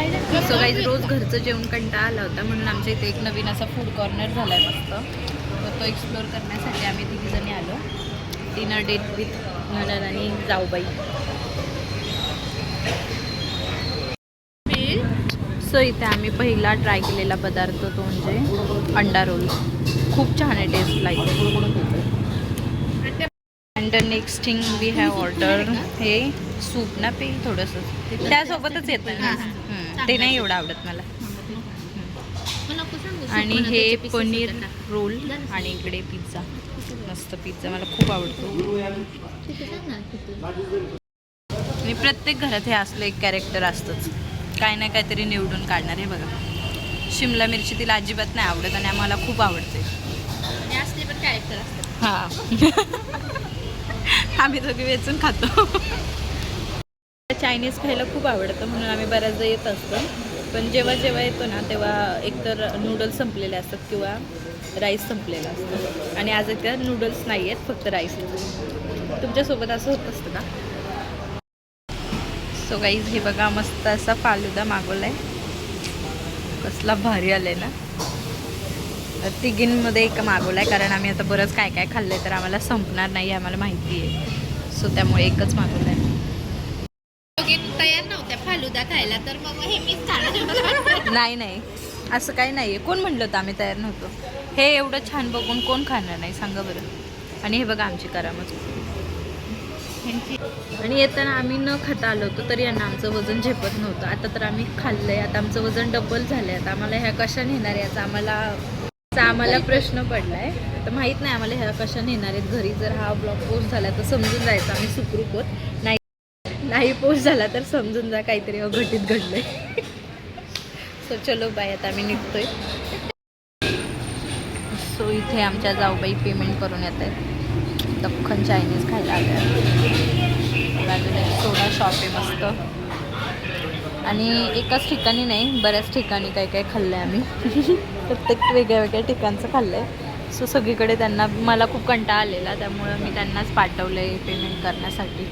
बाहेरचं जेवण कंटाळा आला होता म्हणून आमच्या इथे एक नवीन असा फूड कॉर्नर झाला आहे मस्त. तर तो एक्सप्लोअर करण्यासाठी आम्ही तिघीजणी आलो. डिनर डेट विथ ननद आणि जाऊबाई. सो इथे आम्ही पहिला ट्राय केलेला पदार्थ तो म्हणजे अंडा रोल खूप छान आहे taste like and next thing we have order हे सूप ना पेल थोडंसं. त्यासोबतच येतं ना? ते नाही एवढं आवडत मला. आणि हे पनीर रोल आणि इकडे पिझ्झा मस्त पिझ्झा मला खूप आवडतो. आणि प्रत्येक घरात हे असलं एक कॅरेक्टर असतंच. काय ना काहीतरी निवडून काढणार हे बघा. शिमला मिरची तिला अजिबात नाही आवडत आणि आम्हाला खूप आवडते. हा. आम्ही दोघे वेचून खातो. चायनीज खायला खूप आवडतं म्हणून आम्ही बऱ्याचदा येत असतो. पण जेव्हा जेव्हा येतो ना तेव्हा एकतर नूडल्स संपलेले असतात किंवा राईस संपलेला असतो. आणि आज त्या नूडल्स नाही आहेत फक्त राईस तुमच्यासोबत असं होत असतं का? सो गाईज हे बघा मस्त असा फालुदा मागवलाय. कसला भारी आलाय ना. तिघींमध्ये एक मागवलाय कारण आम्ही आता बरंच काय काय खाल्लंय तर आम्हाला संपणार नाही आम्हाला माहिती आहे. सो त्यामुळे एकच मागवलाय. आहे नव्हत्या फालुदा खायला तर मग हे मीच खाणार नाही नाही. असं काही नाही आहे कोण म्हणलं होतं आम्ही तयार नव्हतो? हे एवढं छान बघून कोण खाणार नाही? सांगा बरं. आणि हे बघा आमची करामत आणि येताना आम्ही न खाता आलो होतो तरी यांना आमचं वजन झेपत नव्हतं. आता तर आम्ही खाल्लंय. आता आमचं वजन डबल झालंय. आता आम्हाला ह्या कशा नेणार आहे याचा आम्हाला आम्हाला प्रश्न पडलाय. तर माहीत नाही आम्हाला ह्या कशा नेणार आहेत. घरी जर हा ब्लॉग पोस्ट झाला तर समजून जायचं आम्ही सुखरूप होत नाही नाही पोस्ट झाला तर समजून जा काहीतरी अघटित घडलंय. सो चलो बाय आता आम्ही निघतोय. सो इथे आमच्या जाऊबाई पेमेंट करून येत आहेत. दख्खन चायनीज खायला आल्या बाजूला सोडा शॉप आहे मस्त. आणि एकाच ठिकाणी नाही बऱ्याच ठिकाणी काय काय खाल्लं आहे आम्ही. प्रत्येक वेगळ्या वेगळ्या ठिकाणचं खाल्लं आहे सो सगळीकडे त्यांना मला खूप कंटाळा आलेला त्यामुळं मी त्यांनाच पाठवलं आहे पेमेंट करण्यासाठी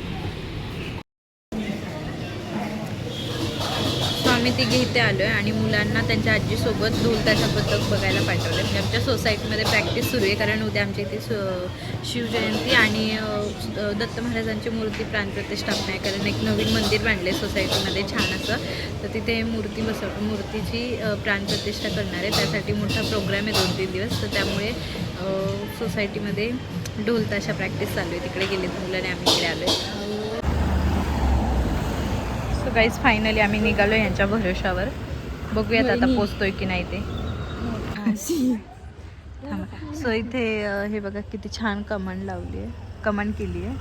सो आम्ही ती घेते आलो आहे आणि मुलांना त्यांच्या आजीसोबत ढोल ताशा बघायला पाठवलं म्हणजे आमच्या सोसायटीमध्ये प्रॅक्टिस सुरू आहे कारण उद्या आमच्या इथे स- शिवजयंती आणि दत्त महाराजांची मूर्ती प्राणप्रतिष्ठापना आहे. कारण एक नवीन मंदिर बांधले सोसायटीमध्ये छान असं. तर तिथे मूर्ती बसव मूर्तीची प्राणप्रतिष्ठा करणार आहे. त्यासाठी मोठा प्रोग्राम आहे दोन तीन दिवस. तर त्यामुळे सोसायटीमध्ये ढोल ताशा प्रॅक्टिस चालू आहे. तिकडे गेले मुलाने आम्ही इकडे आलो आहे गाईज फायनली आम्ही निघालो यांच्या भरोशावर. बघूयात आता पोचतोय की नाही ते. सो इथे हे बघा किती छान कमान लावली आहे कमान केली आहे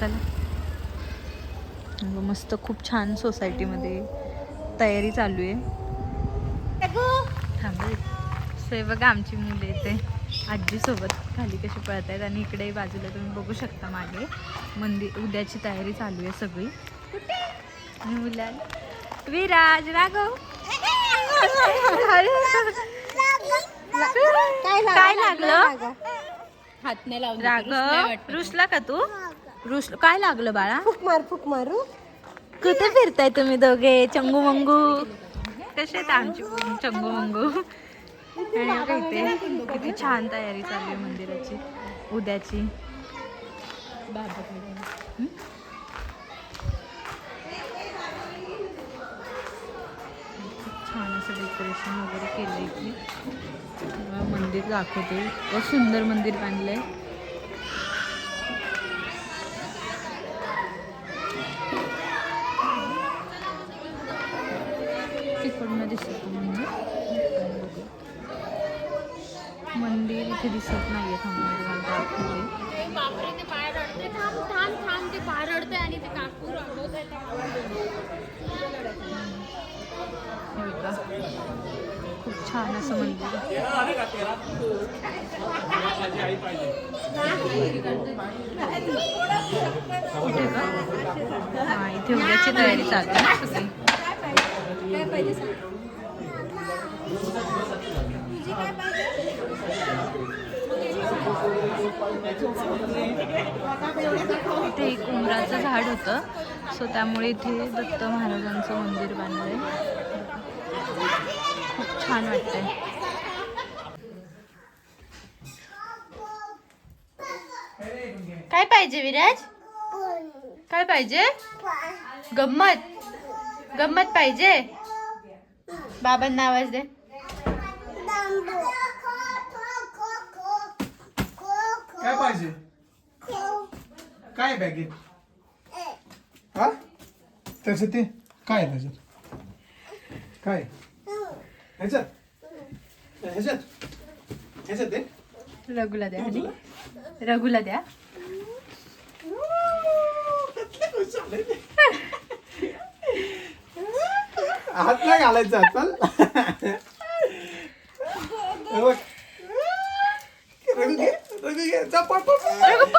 चला मस्त खूप छान सोसायटीमध्ये तयारी चालू आहे थांबा. सो हे बघा आमची मुलं इथे आजीसोबत खाली कशी पळत आहेत आणि इकडे बाजूला तुम्ही बघू शकता मागे. मंदिर उद्याची तयारी चालू आहे सगळी. विराज राघव काय लागलं? हात नाही लावून राघव रुसला का तू? रुस काय लागलं बाळा? फुक मार फुक मारू. कुठे फिरताय तुम्ही दोघे? चंगू मंगू. कसे आहेत आमची चंगू मंगू. आणि किती छान तयारी चालू आहे मंदिराची. उद्याची हं? खूप छान असं डेकोरेशन वगैरे केलं इथे तुम्हाला मंदिर दाखवते. व सुंदर मंदिर बांधलंय. तिकडनं दिसत मंदिर. मंदिर इथे दिसत नाहीये थांबून मला दाखवते. आणि ते बघा. खूप छान असं मंदिर कुठे का इथे उद्याची तयारी चालू आहे ना सगळी इथे एक उमराचं झाड होतं. सो त्यामुळे इथे दत्त महाराजांचं मंदिर बांधलंय. छान वाटतंय. काय पाहिजे विराज? काय पाहिजे? गंमत. गंमत पाहिजे? बाबांना आवाज दे. काय पाहिजे? काय बॅगेत हा? त्याच्यात ते काय आहे त्याच्यात? काय? ह्याच्यात? ह्याच्यात? ह्याच्यात ते? रघुला द्या. आणि रघुला द्या. हात नाही घालायचा चल. পড় পড়